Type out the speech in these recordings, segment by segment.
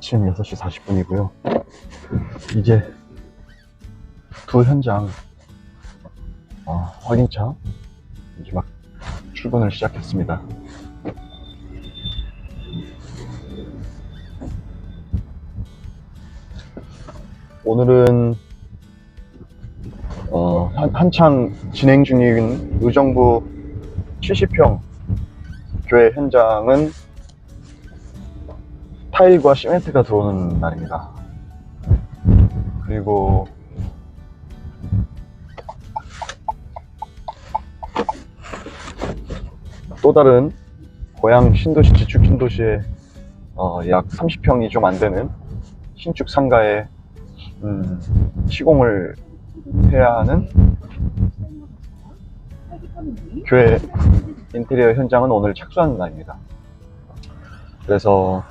아침 6시 40분이고요. 이제 두 현장 어, 확인차 이제 막 출근을 시작했습니다. 오늘은 어, 한, 한창 진행 중인 의정부 70평 교회 현장은 타일과 시멘트가 들어오는 날입니다. 그리고 또 다른 고향 신도시 지축 신도시의 어, 약 30평이 좀 안 되는 신축 상가에 음, 시공을 해야 하는 교회 인테리어 현장은 오늘 착수하는 날입니다. 그래서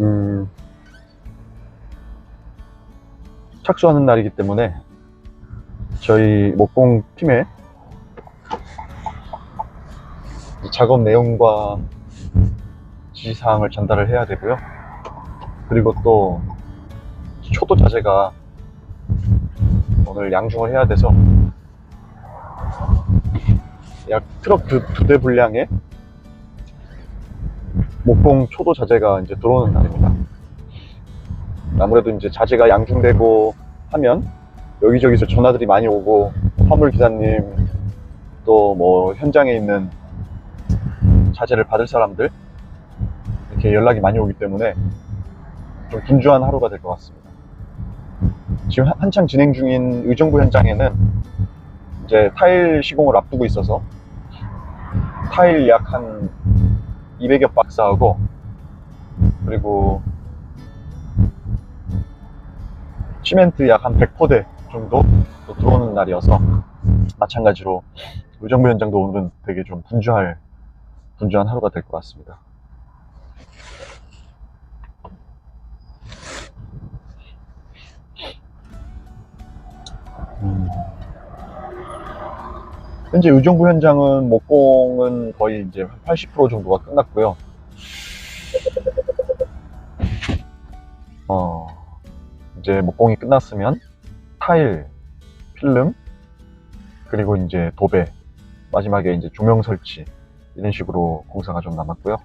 음, 착수하는 날이기 때문에 저희 목공 이 작업 내용과 지시사항을 전달을 해야 되고요. 그리고 또 초도 자재가 오늘 양중을 해야 돼서 약 트럭 두, 두 대 분량의 목공 초도 자재가 이제 들어오는 날입니다. 아무래도 이제 자재가 양중되고 하면 여기저기서 전화들이 많이 오고 화물 기사님 또 뭐 현장에 있는 자재를 받을 사람들 이렇게 연락이 많이 오기 때문에 좀 분주한 하루가 될 것 같습니다. 지금 한- 한창 진행 중인 의정부 현장에는 이제 타일 시공을 앞두고 있어서 타일 약 한 200여 박스하고 그리고 시멘트 약 한 100포대 정도 또 들어오는 날이어서 마찬가지로 의정부 현장도 오늘은 되게 좀 분주할 분주한 하루가 될 것 같습니다. 현재 의정부 현장은 목공은 거의 이제 한80% 정도가 끝났고요. 어, 이제 목공이 끝났으면 타일, 필름, 그리고 이제 도배, 마지막에 이제 조명 설치, 이런 식으로 공사가 좀 남았고요.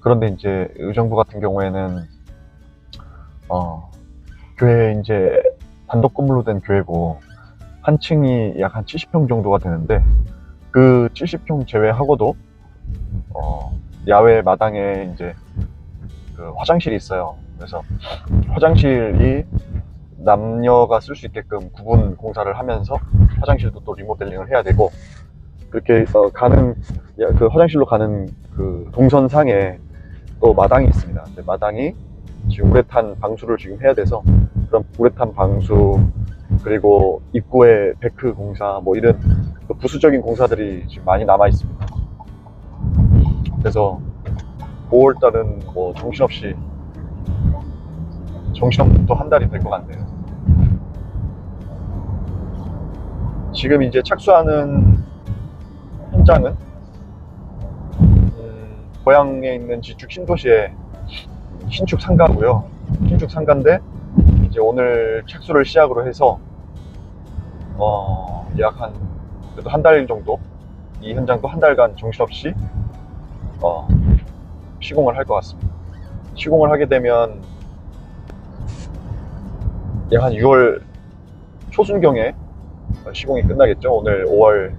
그런데 이제 의정부 같은 경우에는, 어, 교회 이제 단독 건물로 된 교회고, 한 층이 약 한 70평 정도가 되는데, 그 70평 제외하고도, 어, 야외 마당에 이제 그 화장실이 있어요. 그래서 화장실이 남녀가 쓸 수 있게끔 구분 공사를 하면서 화장실도 또 리모델링을 해야 되고 그렇게 어, 가는 야, 그 화장실로 가는 그 동선상에 또 마당이 있습니다. 마당이 지금 우레탄 방수를 지금 해야 돼서 그런 우레탄 방수 그리고 입구에 데크 공사 뭐 이런 또 부수적인 공사들이 지금 많이 남아 있습니다. 그래서 5월 달은 뭐 정신없이 정신없는 또 한 달이 될 것 같네요. 지금 이제 착수하는 현장은 음, 고향에 있는 지축 신도시의 신축 상가고요. 신축 상가인데 이제 오늘 착수를 시작으로 해서 어, 약 한 그래도 한 달 정도 이 현장도 한 달간 정신없이 어, 시공을 할 것 같습니다. 시공을 하게 되면 약 한 6월 초순경에 시공이 끝나겠죠. 오늘 5월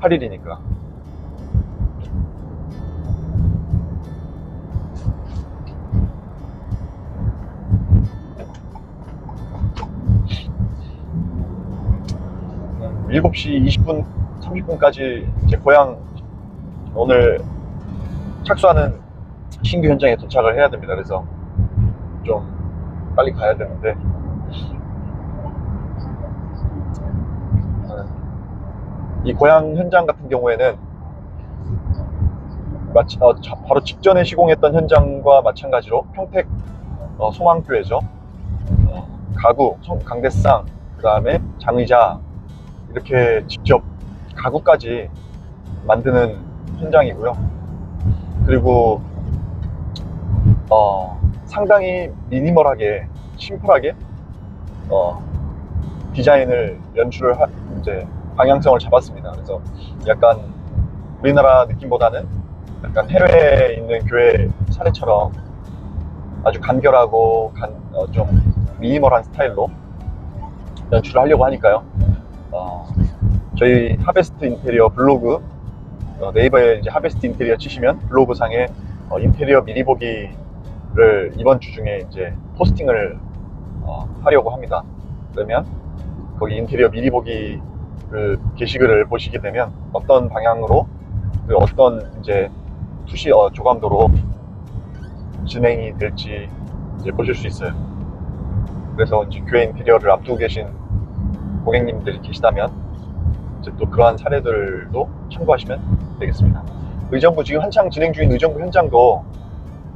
8일이니까. 7시 20분, 30분까지 제 고향 오늘 착수하는 신규 현장에 도착을 해야 됩니다. 그래서 좀 빨리 가야 되는데 이 고향 현장 같은 경우에는 마치, 어, 자- 바로 직전에 시공했던 현장과 마찬가지로 평택 어, 소망교회죠. 어, 가구, 송- 강대상, 그 다음에 장의자 이렇게 직접 가구까지 만드는 현장이고요. 그리고 어, 상당히 미니멀하게, 심플하게, 어, 디자인을 연출을 하, 이제 방향성을 잡았습니다. 그래서 약간 우리나라 느낌보다는 약간 해외에 있는 교회 사례처럼 아주 간결하고 간, 어, 좀 미니멀한 스타일로 연출을 하려고 하니까요. 어, 저희 하베스트 인테리어 블로그 어, 네이버에 이제 하베스트 인테리어 치시면 블로그 상에 어, 인테리어 미리 보기를 이번 주 중에 이제 포스팅을 어, 하려고 합니다. 그러면 거기 인테리어 미리 보기 그 게시글을 보시게 되면 어떤 방향으로 그 어떤 이제 투시 어, 조감도로 진행이 될지 이제 보실 수 있어요. 그래서 이제 교회 인테리어를 앞두고 계신 고객님들이 계시다면 이제 또 그러한 사례들도 참고하시면 되겠습니다. 의정부 지금 한창 진행 중인 의정부 현장도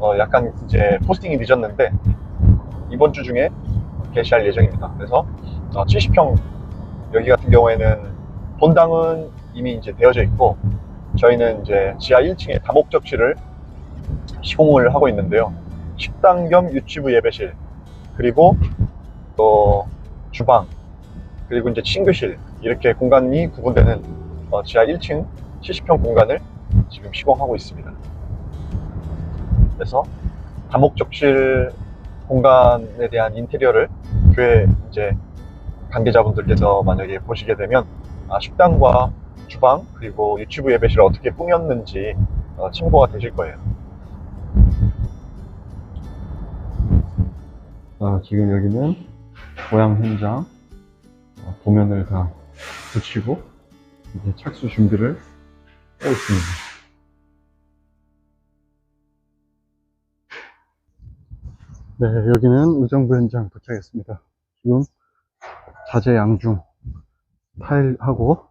어, 약간 이제 포스팅이 늦었는데 이번 주 중에 게시할 예정입니다. 그래서 어, 70평 여기 같은 경우에는 본당은 이미 이제 되어져 있고 저희는 이제 지하 1층에 다목적실을 시공을 하고 있는데요. 식당 겸 유치부 예배실 그리고 또 주방 그리고 이제 친교실 이렇게 공간이 구분되는 어, 지하 1층 70평 공간을 지금 시공하고 있습니다. 그래서 다목적실 공간에 대한 인테리어를 교회 이제 관계자분들께서 만약에 보시게 되면 아, 식당과 주방 그리고 유튜브 예배실을 어떻게 꾸몄는지 어, 참고가 되실 거예요. 아, 지금 여기는 모양 현장 어, 도면을 다 붙이고 이제 착수 준비를 하고 있습니다. 네, 여기는 의정부 현장 도착했습니다. 지금 자재 양중 타일하고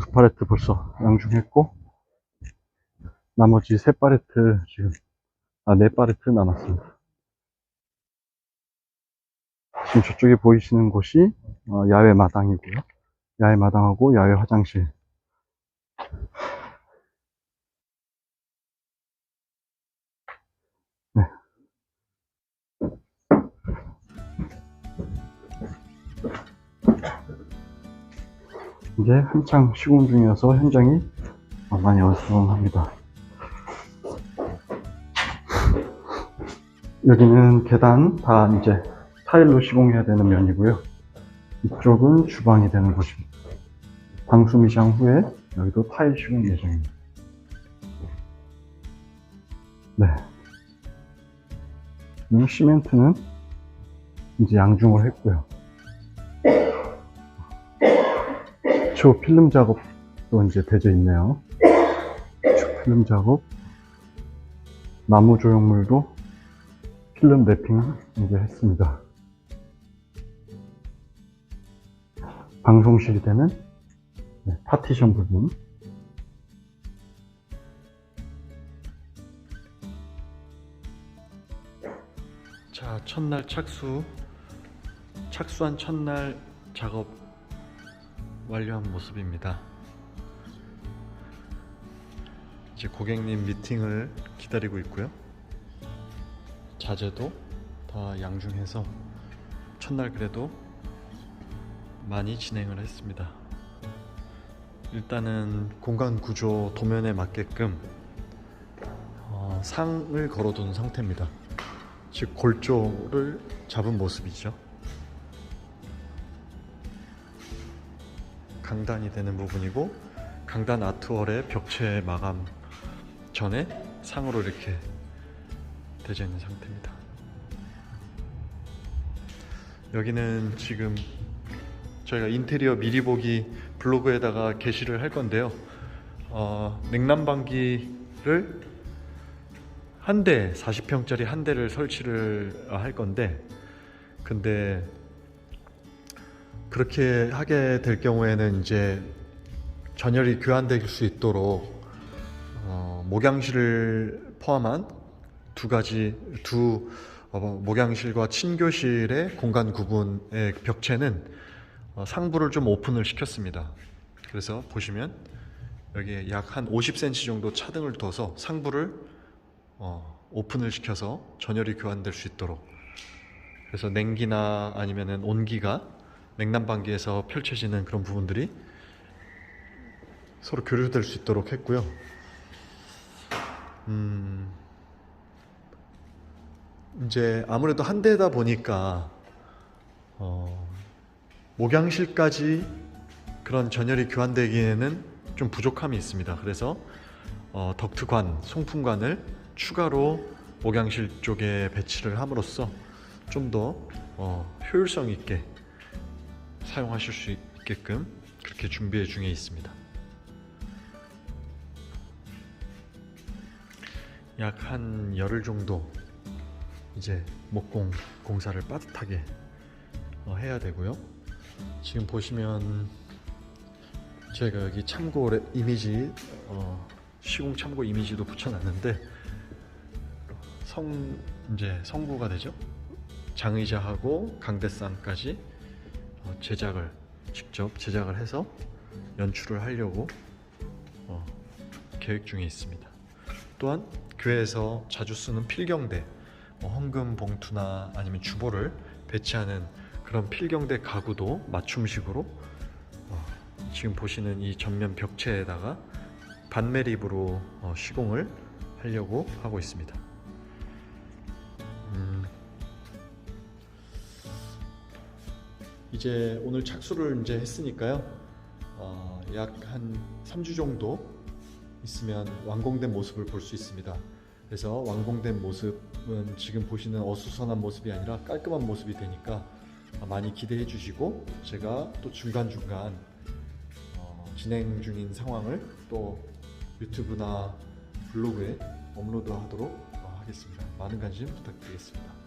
두 팔레트 벌써 양중했고 나머지 세 팔레트 지금 아 네 팔레트 남았습니다. 지금 저쪽에 보이시는 곳이 어, 야외 마당이고요. 야외 마당하고 야외 화장실. 네. 이제 한창 시공 중이어서 현장이 어, 많이 어수선합니다. 여기는 계단 다 이제 타일로 시공해야 되는 면이고요. 이쪽은 주방이 되는 곳입니다. 방수 미장 후에 여기도 타일 시공 예정입니다. 네. 이 시멘트는 이제 양중을 했고요. 초 필름 작업도 이제 되어 있네요. 초 필름 작업. 나무 조형물도 필름 랩핑 이제 했습니다. 방송실이 되는 네, 파티션 부분. 자, 첫날 착수. 착수한 첫날 작업 완료한 모습입니다. 이제 고객님 미팅을 기다리고 있고요. 자재도 다 양중해서 첫날 그래도 많이 진행을 했습니다. 일단은 공간 구조 도면에 맞게끔 어, 상을 걸어둔 상태입니다. 즉 골조를 잡은 모습이죠. 강단이 되는 부분이고 강단 아트월의 벽체 마감 전에 상으로 이렇게 되어 있는 상태입니다. 여기는 지금 저희가 인테리어 미리 보기 블로그에다가 게시를 할 건데요. 어, 냉난방기를 한 대, 40평짜리 한 대를 설치를 할 건데, 근데 그렇게 하게 될 경우에는 이제 전열이 교환될 수 있도록 어, 목양실을 포함한 두 가지 두 어, 목양실과 친교실의 공간 구분의 벽체는 어, 상부를 좀 오픈을 시켰습니다. 그래서 보시면 여기에 약 한 50cm 정도 차등을 둬서 상부를 어, 오픈을 시켜서 전열이 교환될 수 있도록 그래서 냉기나 아니면은 온기가 냉난방기에서 펼쳐지는 그런 부분들이 서로 교류될 수 있도록 했고요. 음, 이제 아무래도 한 대다 보니까 어, 목양실까지 그런 전열이 교환되기에는 좀 부족함이 있습니다. 그래서 어, 덕트관, 송풍관을 추가로 목양실 쪽에 배치를 함으로써 좀더 어, 효율성 있게 사용하실 수 있게끔 그렇게 준비 중에 있습니다. 약 한 열흘 정도 이제 목공 공사를 빠듯하게 어, 해야 되고요. 지금 보시면 제가 여기 참고 레- 이미지 어, 시공 참고 이미지도 붙여놨는데 성 이제 성구가 되죠. 장의자하고 강대상까지 어, 제작을 직접 제작을 해서 연출을 하려고 어, 계획 중에 있습니다. 또한 교회에서 자주 쓰는 필경대, 뭐 헌금 봉투나 아니면 주보를 배치하는 그런 필경대 가구도 맞춤식으로 어, 지금 보시는 이 전면 벽체에다가 반매립으로 어, 시공을 하려고 하고 있습니다. 음, 이제 오늘 착수를 이제 했으니까요. 어, 약한 3주 정도 있으면 완공된 모습을 볼 수 있습니다. 그래서 완공된 모습은 지금 보시는 어수선한 모습이 아니라 깔끔한 모습이 되니까 많이 기대해 주시고 제가 또 중간중간 어, 진행 중인 상황을 또 유튜브나 블로그에 업로드 하도록 어, 하겠습니다. 많은 관심 부탁드리겠습니다.